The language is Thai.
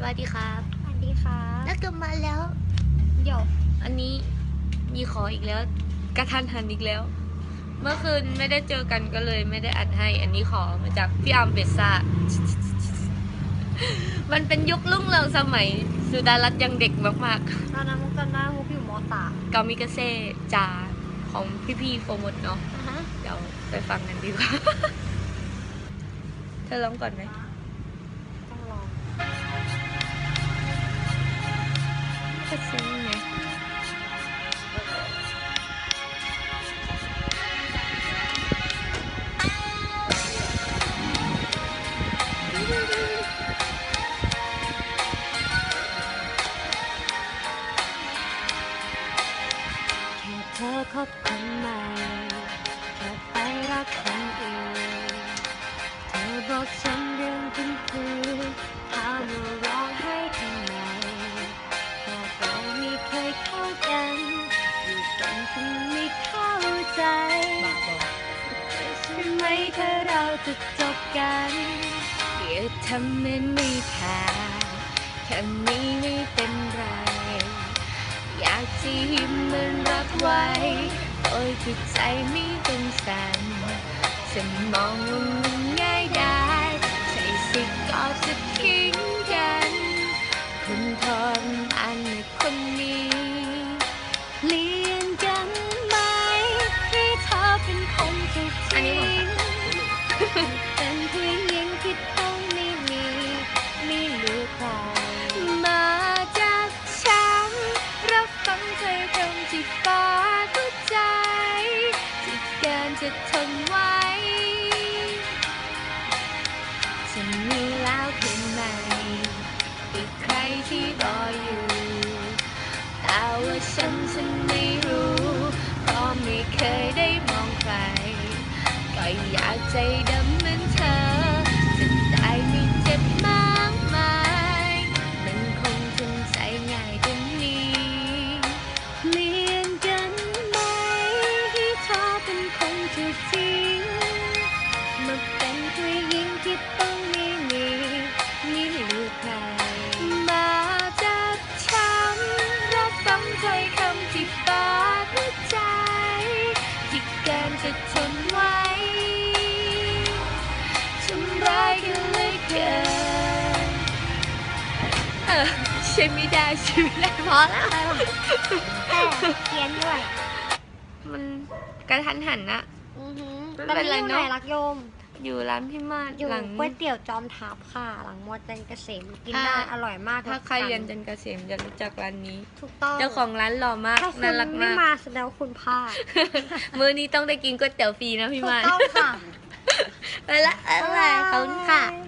สวัสดีครับ สวัสดีค่ะแล้วกลับมาแล้ว เดี๋ยวอันนี้มีขออีกแล้ว กระทันหันอีกแล้ว เมื่อคืนไม่ได้เจอกันก็เลยไม่ได้อัดให้ อันนี้ขอมาจากพี่อัมเบซ่า มันเป็นยุคลุ่งเรืองสมัย สุดารัตน์ยังเด็กมากตอนนั้นมุกจำได้มุกอยู่มสามๆ กามิกาเซ่จาของพี่ๆโฟมดเนาะ อะฮะ เดี๋ยวไปฟังกันดีกว่า เธอร้องก่อนไหม ธอคบคนใหม่แค่ไปรักคนอื่นเธอบอกฉันเรื่องจริงคือถามว่าร้องไห้ทำไมบอกเราไม่เคยเข้ากันอยู่กันจนไม่เข้าใจบ้าบอใช่ไหมถ้าเราจะจบกันอย่าทำเหมือนไม่ผ่านแค่นี้ไม่เป็นไร อยากจะยิ้มเหมือน ไว้โดยที่ใจไม่เป็นสันฉันมองว่ามันง่ายได้ ใช่สิก็จะทิ้งกัน คุณทรมานในคนนี้เลียนกันไหมให้เธอเป็นคนที่อันนี้ทิ้ของงเป็นผู้หญิงที่ต้องไม่มีไม่เหลือใครมาจากฉันรับฟังเธอคำที่ปา แต่ว่าฉันฉันไม่รู้เพราะไม่เคยได้มองใคร ก็อยากใจดำเหมือนเธอจะได้ไม่เจ็บมากมายมันคงทำใจง่ายกว่านี้เปลี่ยนกันไหมให้เธอเป็นคนที่ทิ้งมาเป็นผู้หญิงที่ นไว้ทำร้ายกันเลยเกินเออใช่ไม่ได้ใช่ไม่ได้พอแล้วแต่เขียนด้วยมันกระทันหันนะอือหือไม่เป็นไรเนอะอยู่ไหรักโยม อยู่ร้านพี่มาศอยู่หลัง ก๋วยเตี๋ยวจอมทัพค่ะ หลังมอจันทร์เกษมกินถ้าได้อร่อยมากถ้าใครทุกเรียนจันทร์เกษมจะรู้จักร้านนี้ ถูกต้องเจ้าของร้านหล่อมากถ้าคุณน่ารักไม่มาก มาแสดงว่าคุณพลาดมื้อนี้ต้องได้กินก๋วยเตี๋ยวฟรีนะพี่ถูกมาศต้องค่ะ ไปละอะไรขอบคุณค่ะ บ๊ายบาย